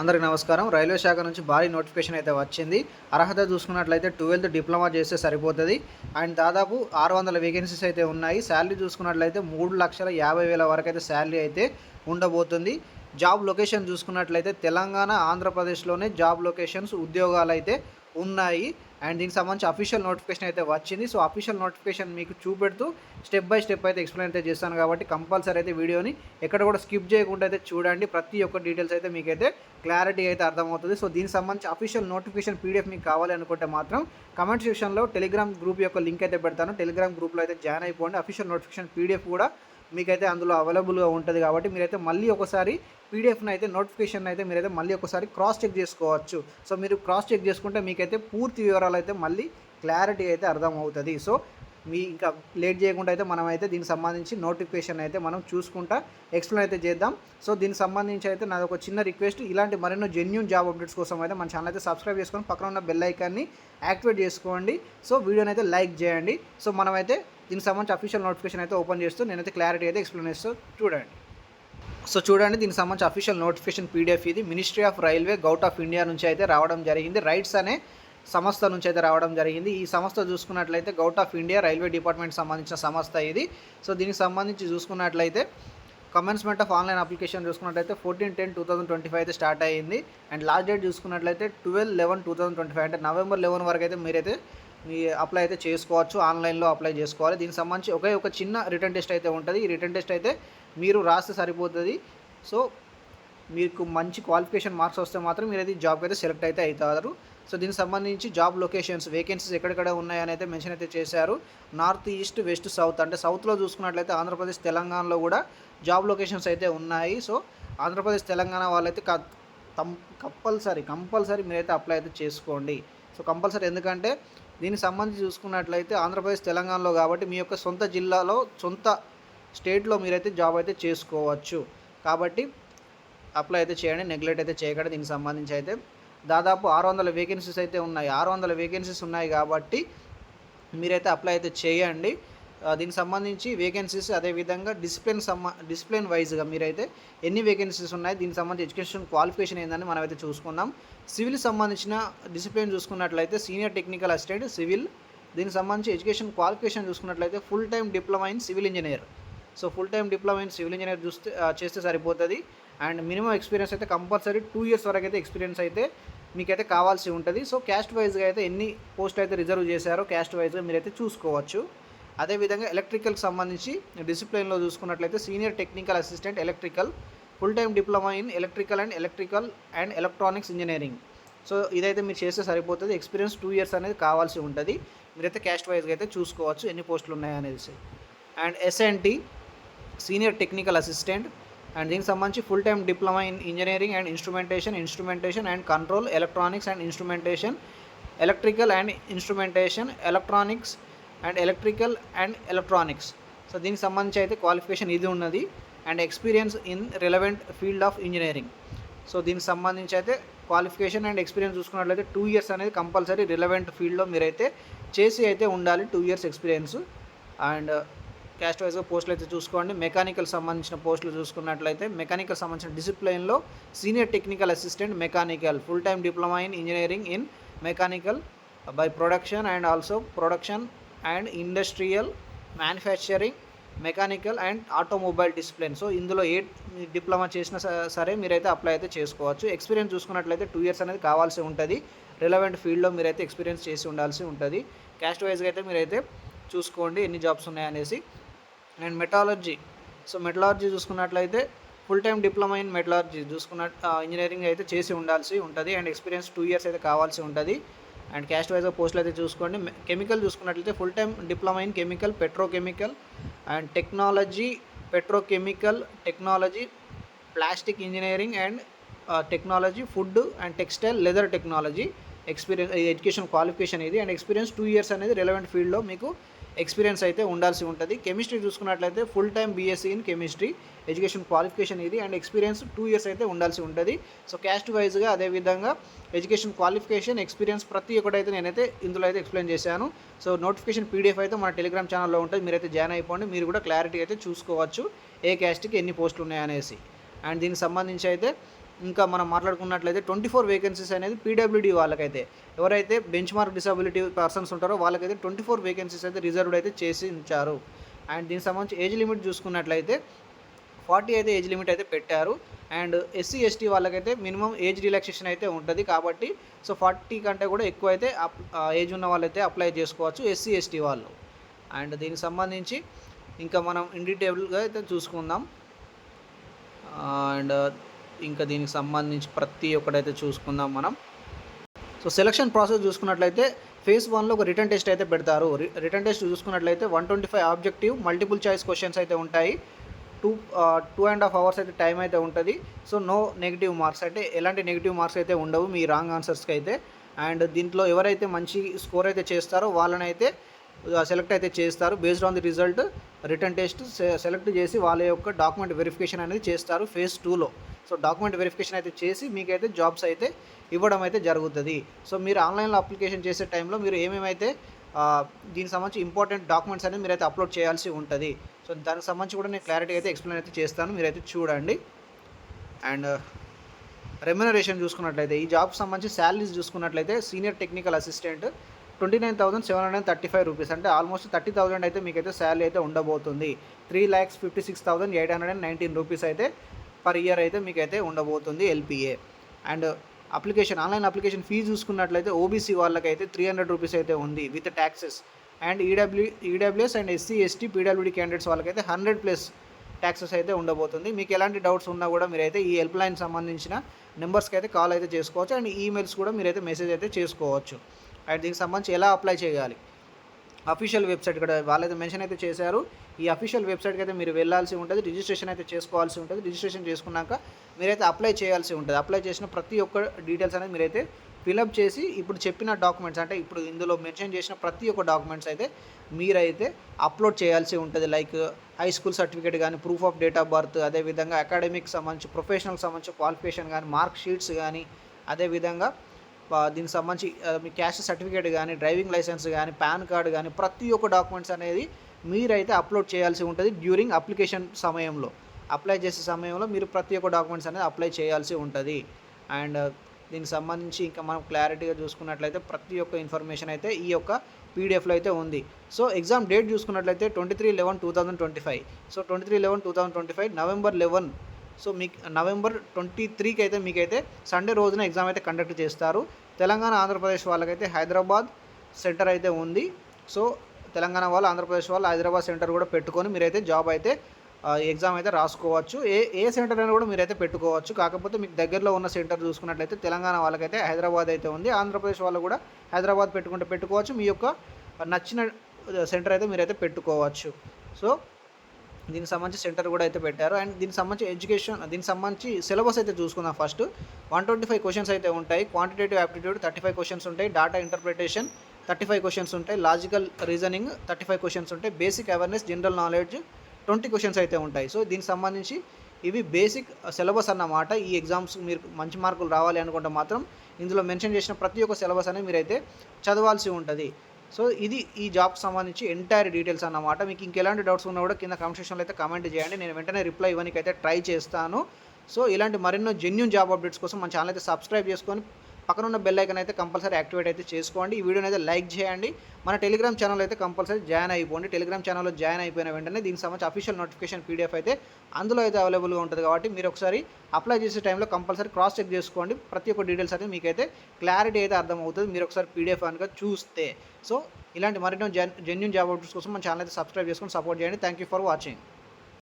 అందరికీ నమస్కారం. రైల్వే శాఖ నుంచి భారీ నోటిఫికేషన్ అయితే వచ్చింది. అర్హత చూసుకున్నట్లయితే ట్వెల్త్ డిప్లొమా చేస్తే సరిపోతుంది. అండ్ దాదాపు ఆరు వందల వేకెన్సీస్ అయితే ఉన్నాయి. శాలరీ చూసుకున్నట్లయితే మూడు లక్షల యాభై వేల వరకు అయితే శాలరీ అయితే ఉండబోతుంది. జాబ్ లొకేషన్ చూసుకున్నట్లయితే తెలంగాణ ఆంధ్రప్రదేశ్లోనే జాబ్ లొకేషన్స్ ఉద్యోగాలు అయితే ఉన్నాయి. అండ్ దీనికి సంబంధించి అఫీషియల్ నోటిఫికేషన్ అయితే వచ్చింది. సో అఫీషియల్ నోటిఫికేషన్ మీకు చూపెడుతూ స్టెప్ బై స్టెప్ అయితే ఎక్స్ప్లెయిన్ అయితే చేస్తాను కాబట్టి కంపల్సరీ అయితే వీడియోని ఎక్కడ కూడా స్కిప్ చేయకుండా అయితే చూడండి. ప్రతి ఒక్క డీటెయిల్స్ అయితే మీకైతే క్లారిటీ అయితే అర్థమవుతుంది. సో దీనికి సంబంధించి అఫీషియల్ నోటిఫికేషన్ పీడిఎఫ్ మీకు కావాలి అనుకుంటే మాత్రం కమెంట్ సెక్షన్లో టెలిగ్రామ్ గ్రూప్ యొక్క లింక్ అయితే పెడతాను. టెలిగ్రామ్ గ్రూప్లో అయితే జాయిన్ అయిపోండి. అఫీషియల్ నోటిఫికేషన్ పీడిఎఫ్ కూడా మీకైతే అందులో అవైలబుల్గా ఉంటుంది కాబట్టి మీరైతే మళ్ళీ ఒకసారి పీడిఎఫ్ని అయితే నోటిఫికేషన్ అయితే మీరైతే మళ్ళీ ఒకసారి క్రాస్ చెక్ చేసుకోవచ్చు. సో మీరు క్రాస్ చెక్ చేసుకుంటే మీకైతే పూర్తి వివరాలు అయితే మళ్ళీ క్లారిటీ అయితే అర్థమవుతుంది. సో మీ ఇంకా లేట్ చేయకుండా అయితే మనం అయితే దీనికి సంబంధించి నోటిఫికేషన్ అయితే మనం చూసుకుంటా ఎక్స్ప్లెయిన్ అయితే చేద్దాం. సో దీనికి సంబంధించి అయితే నాది ఒక చిన్న రిక్వెస్ట్. ఇలాంటి మరెన్నో జెన్యున్ జాబ్ అప్డేట్స్ కోసం అయితే మన ఛానల్ అయితే సబ్స్క్రైబ్ చేసుకొని పక్కన ఉన్న బెల్ ఐకాన్ని యాక్టివేట్ చేసుకోండి. సో వీడియోని అయితే లైక్ చేయండి. సో మనమైతే దీనికి సంబంధించి అఫీషియల్ నోటిఫికేషన్ అయితే ఓపెన్ చేస్తూ నేనైతే క్లారిటీ అయితే ఎక్స్ప్లెయిన్ చేస్తూ చూడండి. సో చూడండి దీనికి సంబంధించి అఫీషియల్ నోటిఫికేషన్ పీడిఎఫ్ ఇది. Ministry of railway govt of India నుంచి అయితే రావడం జరిగింది. రైట్స్ అనే సంస్థ నుంచి అయితే రావడం జరిగింది. ఈ సంస్థ చూసుకున్నట్లయితే govt of India railway department సంబంధించిన సంస్థ ఇది. సో దీనికి సంబంధించి చూసుకున్నట్లయితే కమెన్స్మెంట్ ఆఫ్ ఆన్లైన్ అప్లికేషన్ చూసుకున్నట్లయితే fourteen ten two thousand twenty five అయితే స్టార్ట్ అయ్యింది. అండ్ లాస్ట్ డేట్ చూసుకున్నట్లయితే twelve eleven two thousand twenty five అంటే నవంబర్ లెవెన్ వరకు అయితే మీరైతే అప్లై అయితే చేసుకోవచ్చు ఆన్లైన్లో అప్లై చేసుకోవాలి. దీనికి సంబంధించి ఒకే ఒక చిన్న రిటర్న్ టెస్ట్ అయితే ఉంటుంది. ఈ రిటర్న్ టెస్ట్ అయితే మీరు రాస్తే సరిపోతుంది. సో మీకు మంచి క్వాలిఫికేషన్ మార్క్స్ వస్తే మాత్రం మీరు అయితే జాబ్కి అయితే సెలెక్ట్ అయితే అవుతారు. సో దీనికి సంబంధించి జాబ్ లొకేషన్స్ వేకెన్సీస్ ఎక్కడెక్కడ ఉన్నాయని అయితే మెన్షన్ అయితే చేశారు. నార్త్ ఈస్ట్ వెస్ట్ సౌత్ అంటే సౌత్లో చూసుకున్నట్లయితే ఆంధ్రప్రదేశ్ తెలంగాణలో కూడా జాబ్ లొకేషన్స్ అయితే ఉన్నాయి. సో ఆంధ్రప్రదేశ్ తెలంగాణ వాళ్ళైతే కంపల్సరీ కంపల్సరీ మీరైతే అప్లై అయితే చేసుకోండి. సో కంపల్సరీ ఎందుకంటే దీనికి సంబంధించి చూసుకున్నట్లయితే ఆంధ్రప్రదేశ్ తెలంగాణలో కాబట్టి మీ యొక్క సొంత జిల్లాలో సొంత స్టేట్లో మీరైతే జాబ్ అయితే చేసుకోవచ్చు. కాబట్టి అప్లై అయితే చేయండి నెగ్లెక్ట్ అయితే చేయకండి. దీనికి సంబంధించి అయితే దాదాపు ఆరు వందల వేకెన్సీస్ అయితే ఉన్నాయి. ఆరు వందల వేకెన్సీస్ ఉన్నాయి కాబట్టి మీరైతే అప్లై అయితే చేయండి. దీనికి సంబంధించి వేకెన్సీస్ అదేవిధంగా డిసిప్లిన్ సంబ డిసిప్లిన్ వైజ్గా మీరైతే ఎన్ని వేకెన్సీస్ ఉన్నాయి దీనికి సంబంధించి ఎడ్యుకేషన్ క్వాలిఫికేషన్ ఏందని మనం అయితే చూసుకుందాం సివిల్ సంబంధించిన డిసిప్లిన్ చూసుకున్నట్లయితే సీనియర్ టెక్నికల్ అసిస్టెంట్ సివిల్ దీనికి సంబంధించి ఎడ్యుకేషన్ క్వాలిఫికేషన్ చూసుకున్నట్లయితే full time diploma in civil engineer so full time diploma in civil engineer చూస్తే చేస్తే సరిపోతుంది. అండ్ మినిమం ఎక్స్పీరియన్స్ అయితే కంపల్సరీ టూ ఇయర్స్ వరకు అయితే ఎక్స్పీరియన్స్ అయితే మీకైతే కావాల్సి ఉంటుంది. సో క్యాస్ట్ వైజ్గా అయితే ఎన్ని పోస్ట్ అయితే రిజర్వ్ చేశారో క్యాస్ట్ వైజ్గా మీరైతే చూసుకోవచ్చు. అదేవిధంగా ఎలక్ట్రికల్కి సంబంధించి డిసిప్లిన్లో చూసుకున్నట్లయితే senior technical assistant electrical full time diploma in electrical and electrical and electronics engineering so ఇదైతే మీరు చేస్తే సరిపోతుంది. ఎక్స్పీరియన్స్ టూ ఇయర్స్ అనేది కావాల్సి ఉంటుంది. మీరైతే క్యాస్ట్ వైజ్గా అయితే చూసుకోవచ్చు ఎన్ని పోస్టులు ఉన్నాయనేసి and SNT senior technical assistant and దీనికి సంబంధించి full time diploma in engineering and instrumentation instrumentation and control electronics and instrumentation electrical and instrumentation electronics and electrical and electronics. So దీనికి సంబంధించి అయితే క్వాలిఫికేషన్ ఇది ఉన్నది. And experience in relevant field of engineering. So దీనికి సంబంధించి అయితే qualification and experience చూసుకున్నట్లయితే two years అనేది కంపల్సరీ రిలవెంట్ ఫీల్డ్లో మీరైతే చేసి అయితే ఉండాలి two years experience. And caste వైజ్గా పోస్టులు అయితే చూసుకోండి. మెకానికల్ సంబంధించిన పోస్టులు చూసుకున్నట్లయితే మెకానికల్ సంబంధించిన డిసిప్లైన్లో senior technical assistant mechanical full time diploma in engineering in mechanical by production and also production and industrial manufacturing mechanical and automobile discipline. So ఇందులో ఏ డిప్లొమా చేసినా సరే మీరైతే అప్లై అయితే చేసుకోవచ్చు. ఎక్స్పీరియన్స్ చూసుకున్నట్లయితే టూ ఇయర్స్ అనేది కావాల్సి ఉంటుంది. రిలవెంట్ ఫీల్డ్లో మీరైతే ఎక్స్పీరియన్స్ చేసి ఉండాల్సి ఉంటుంది. క్యాస్ట్ వైజ్గా అయితే మీరైతే చూసుకోండి ఎన్ని jobs ఉన్నాయనేసి. And metallurgy. So metallurgy చూసుకున్నట్లయితే full time diploma in metallurgy చూసుకున్న ఇంజనీరింగ్ అయితే చేసి ఉండాల్సి ఉంటుంది. అండ్ ఎక్స్పీరియన్స్ టూ ఇయర్స్ అయితే కావాల్సి ఉంటుంది. అండ్ క్యాస్ట్ వైజ్గా పోస్టులు అయితే చూసుకోండి. కెమికల్ చూసుకున్నట్లయితే full time diploma in chemical petrochemical and technology petrochemical technology plastic engineering and technology food and textile leather technology experience education qualification ఇది. అండ్ ఎక్స్పీరియన్స్ టూ ఇయర్స్ అనేది రిలవెంట్ ఫీల్డ్లో మీకు ఎక్స్పీరియన్స్ అయితే ఉండాల్సి ఉంటుంది. కెమిస్ట్రీ చూసుకున్నట్లయితే full time BSc in chemistry education qualification ఇది. And experience two years అయితే ఉండాల్సి ఉంటుంది. సో క్యాస్ట్ వైజ్గా అదేవిధంగా ఎడ్యుకేషన్ క్వాలిఫికేషన్ ఎక్స్పీరియన్స్ ప్రతి ఒక్కటైతే నేనైతే ఇందులో అయితే ఎక్స్ప్లెయిన్ చేశాను. సో నోటిఫికేషన్ పీడిఎఫ్ అయితే మన టెలిగ్రామ్ ఛానల్లో ఉంటుంది. మీరైతే జాయిన్ అయిపోండి. మీరు కూడా క్లారిటీ అయితే చూసుకోవచ్చు. ఏ క్యాస్ట్కి ఎన్ని పోస్టులు ఉన్నాయనేసి. అండ్ దీనికి సంబంధించి అయితే ఇంకా మనం మాట్లాడుకున్నట్లయితే ట్వంటీ ఫోర్ వేకెన్సీస్ అనేది పీడబ్ల్యూడీ వాళ్ళకైతే. ఎవరైతే బెంచ్ మార్క్ డిసబిలిటీ పర్సన్స్ ఉంటారో వాళ్ళకైతే ట్వంటీ ఫోర్ వేకెన్సీస్ అయితే రిజర్వ్డ్ అయితే చేసి ఉంచారు అండ్ దీనికి సంబంధించి ఏజ్ లిమిట్ చూసుకున్నట్లయితే ఫార్టీ అయితే ఏజ్ లిమిట్ అయితే పెట్టారు. అండ్ ఎస్సీ ఎస్టీ వాళ్ళకైతే మినిమం ఏజ్ రిలాక్సేషన్ అయితే ఉంటుంది కాబట్టి సో ఫార్టీ కంటే కూడా ఎక్కువ అయితే ఏజ్ ఉన్న వాళ్ళైతే అప్లై చేసుకోవచ్చు ఎస్సీ ఎస్టీ వాళ్ళు. అండ్ దీనికి సంబంధించి ఇంకా మనం ఇన్ డీటెయిల్గా అయితే చూసుకుందాం. అండ్ ఇంకా దీనికి సంబంధించి ప్రతి ఒక్కటైతే చూసుకుందాం మనం. సో సెలక్షన్ ప్రాసెస్ చూసుకున్నట్లయితే ఫేజ్ వన్లో ఒక రిటర్న్ టెస్ట్ అయితే పెడతారు. రిటర్న్ టెస్ట్ చూసుకున్నట్లయితే one twenty five objective multiple choice questions అయితే ఉంటాయి. Two two and half hours అయితే టైం అయితే ఉంటుంది. సో నో నెగిటివ్ మార్క్స్ అంటే ఎలాంటి నెగిటివ్ మార్క్స్ అయితే ఉండవు మీ రాంగ్ ఆన్సర్స్కి అయితే. అండ్ దీంట్లో ఎవరైతే మంచి స్కోర్ అయితే చేస్తారో వాళ్ళని అయితే సెలెక్ట్ అయితే చేస్తారు. Based on the result written test select చేసి వాళ్ళ యొక్క డాక్యుమెంట్ వెరిఫికేషన్ అనేది చేస్తారు ఫేజ్ టూలో సో డాక్యుమెంట్ వెరిఫికేషన్ అయితే చేసి మీకైతే జాబ్స్ అయితే ఇవ్వడం అయితే జరుగుతుంది. సో మీరు ఆన్లైన్లో అప్లికేషన్ చేసే టైంలో మీరు ఏమేమైతే దీనికి సంబంధించి ఇంపార్టెంట్ డాక్యుమెంట్స్ అనేది మీరైతే అప్లోడ్ చేయాల్సి ఉంటుంది. సో దానికి సంబంధించి కూడా నేను క్లారిటీ అయితే ఎక్స్ప్లెయిన్ అయితే చేస్తాను. మీరైతే చూడండి. అండ్ రెమ్యునరేషన్ చూసుకున్నట్లయితే ఈ జాబ్కి సంబంధించి శాలరీస్ చూసుకున్నట్లయితే senior technical assistant twenty nine thousand seven hundred thirty five rupees అంటే ఆల్మోస్ట్ థర్టీ థౌసండ్ అయితే మీకైతే శాలరీ అయితే ఉండబోతుంది. Three lakhs fifty six thousand eight hundred and nineteen rupees అయితే పర్ ఇయర్ అయితే మీకైతే ఉండబోతుంది LPA and application online application fee చూసుకున్నట్లయితే ఓబీసీ వాళ్ళకైతే త్రీ హండ్రెడ్ రూపీస్ అయితే ఉంది with taxes and EW EWS and SC ST PWD candidates వాళ్ళకైతే hundred plus taxes అయితే ఉండబోతుంది. మీకు ఎలాంటి డౌట్స్ ఉన్నా కూడా మీరైతే ఈ హెల్ప్ లైన్ సంబంధించిన నెంబర్స్కి అయితే కాల్ అయితే చేసుకోవచ్చు. అండ్ ఈమెయిల్స్ కూడా మీరైతే మెసేజ్ అయితే చేసుకోవచ్చు. అండ్ దీనికి సంబంధించి ఎలా అప్లై చేయాలి? అఫీషియల్ వెబ్సైట్ కూడా వాళ్ళైతే మెన్షన్ అయితే చేశారు. ఈ అఫీషియల్ వెబ్సైట్కి అయితే మీరు వెళ్ళాల్సి ఉంటుంది. రిజిస్ట్రేషన్ అయితే చేసుకోవాల్సి ఉంటుంది. రిజిస్ట్రేషన్ చేసుకున్నాక మీరైతే అప్లై చేయాల్సి ఉంటుంది. అప్లై చేసిన ప్రతి ఒక్క డీటెయిల్స్ అనేది మీరైతే ఫిలప్ చేసి ఇప్పుడు చెప్పిన డాక్యుమెంట్స్ అంటే ఇప్పుడు ఇందులో మెన్షన్ చేసిన ప్రతి ఒక్క డాక్యుమెంట్స్ అయితే మీరైతే అప్లోడ్ చేయాల్సి ఉంటుంది. లైక్ హై స్కూల్ సర్టిఫికేట్ కానీ proof of date of birth అదేవిధంగా అకాడమిక్ సంబంధించి ప్రొఫెషనల్ సంబంధించి క్వాలిఫికేషన్ కానీ మార్క్ షీట్స్ కానీ అదేవిధంగా దీనికి సంబంధించి మీ క్యాస్ట్ సర్టిఫికేట్ కానీ డ్రైవింగ్ లైసెన్స్ కానీ పాన్ కార్డు కానీ ప్రతి ఒక్క డాక్యుమెంట్స్ అనేది మీరైతే అప్లోడ్ చేయాల్సి ఉంటుంది డ్యూరింగ్ అప్లికేషన్ సమయంలో. అప్లై చేసే సమయంలో మీరు ప్రతి ఒక్క డాక్యుమెంట్స్ అనేది అప్లై చేయాల్సి ఉంటుంది. అండ్ దీనికి సంబంధించి ఇంకా మనం క్లారిటీగా చూసుకున్నట్లయితే ప్రతి ఒక్క ఇన్ఫర్మేషన్ అయితే ఈ యొక్క పీడిఎఫ్లో అయితే ఉంది. సో ఎగ్జామ్ డేట్ చూసుకున్నట్లయితే twenty three eleven two thousand twenty five. So twenty three eleven two thousand twenty five November eleven so మీకు నవంబర్ ట్వంటీ త్రీకి అయితే మీకైతే సండే రోజున ఎగ్జామ్ అయితే కండక్ట్ చేస్తారు. తెలంగాణ ఆంధ్రప్రదేశ్ వాళ్ళకైతే హైదరాబాద్ సెంటర్ అయితే ఉంది. సో తెలంగాణ వాళ్ళు ఆంధ్రప్రదేశ్ వాళ్ళు హైదరాబాద్ సెంటర్ కూడా పెట్టుకొని మీరైతే జాబ్ అయితే ఎగ్జామ్ అయితే రాసుకోవచ్చు. ఏ ఏ సెంటర్ అయినా కూడా మీరైతే పెట్టుకోవచ్చు. కాకపోతే మీకు దగ్గరలో ఉన్న సెంటర్ చూసుకున్నట్లయితే తెలంగాణ వాళ్ళకైతే హైదరాబాద్ అయితే ఉంది. ఆంధ్రప్రదేశ్ వాళ్ళు కూడా హైదరాబాద్ పెట్టుకుంటే పెట్టుకోవచ్చు. మీ యొక్క నచ్చిన సెంటర్ అయితే మీరైతే పెట్టుకోవచ్చు. సో దీనికి సంబంధించి సెంటర్ కూడా అయితే పెట్టారు. అండ్ దీనికి సంబంధించి ఎడ్యుకేషన్ దీనికి సంబంధించి సిలబస్ అయితే చూసుకుందాం first. One twenty five questions అయితే ఉంటాయి. Quantitative aptitude thirty five questions ఉంటాయి. Data interpretation thirty five questions ఉంటాయి. Logical reasoning thirty five questions ఉంటాయి. Basic awareness general knowledge twenty questions అయితే ఉంటాయి. సో దీనికి సంబంధించి ఇవి బేసిక్ సిలబస్ అన్నమాట. ఈ ఎగ్జామ్స్ మీరు మంచి మార్కులు రావాలి అనుకుంటే మాత్రం ఇందులో మెన్షన్ చేసిన ప్రతి ఒక్క సిలబస్ అనేది మీరైతే చదవాల్సి ఉంటుంది. సో ఇది ఈ జాబ్కి సంబంధించి ఎంటైర్ డీటెయిల్స్ అన్నమాట. మీకు ఇంకెలాంటి డౌట్స్ ఉన్నా కూడా కింద కామెంట్ సెక్షన్లో అయితే కామెంట్ చేయండి. నేను వెంటనే రిప్లై ఇవ్వడానికి అయితే ట్రై చేస్తాను. సో ఇలాంటి మరెన్నో జెన్యున్ జాబ్ అప్డేట్స్ కోసం మన ఛానల్ అయితే సబ్స్క్రైబ్ చేసుకొని పక్కన ఉన్న బెల్ ఐకన్ అయితే కంపల్సరీ యాక్టివేట్ అయితే చేసుకోండి. ఈ వీడియోని అయితే లైక్ చేయండి. మన టెలిగ్రామ్ ఛానల్ అయితే కంపల్సరీ జాయిన్ అయిపోండి. టెలిగ్రామ్ ఛానల్లో జాయిన్ అయిపోయిన వెంటనే దీనికి సంబంధించి అఫీషియల్ నోటిఫికేషన్ పీడిఎఫ్ అయితే అందులో అయితే అవైలబుల్గా ఉంటుంది కాబట్టి మీరు ఒకసారి అప్లై చేసే టైంలో కంపల్సరీ క్రాస్ చెక్ చేసుకోండి. ప్రతి ఒక్క డీటెయిల్స్ అయితే మీకైతే క్లారిటీ అయితే అర్థమవుతుంది. మీరు ఒకసారి పీడిఎఫ్ కనుక చూస్తే. సో ఇలాంటి మరెన్నో జెన్యున్ జాబ్ అవుట్స్ కోసం మన ఛానల్ అయితే సబ్స్క్రైబ్ చేసుకొని సపోర్ట్ చేయండి. Thank you for watching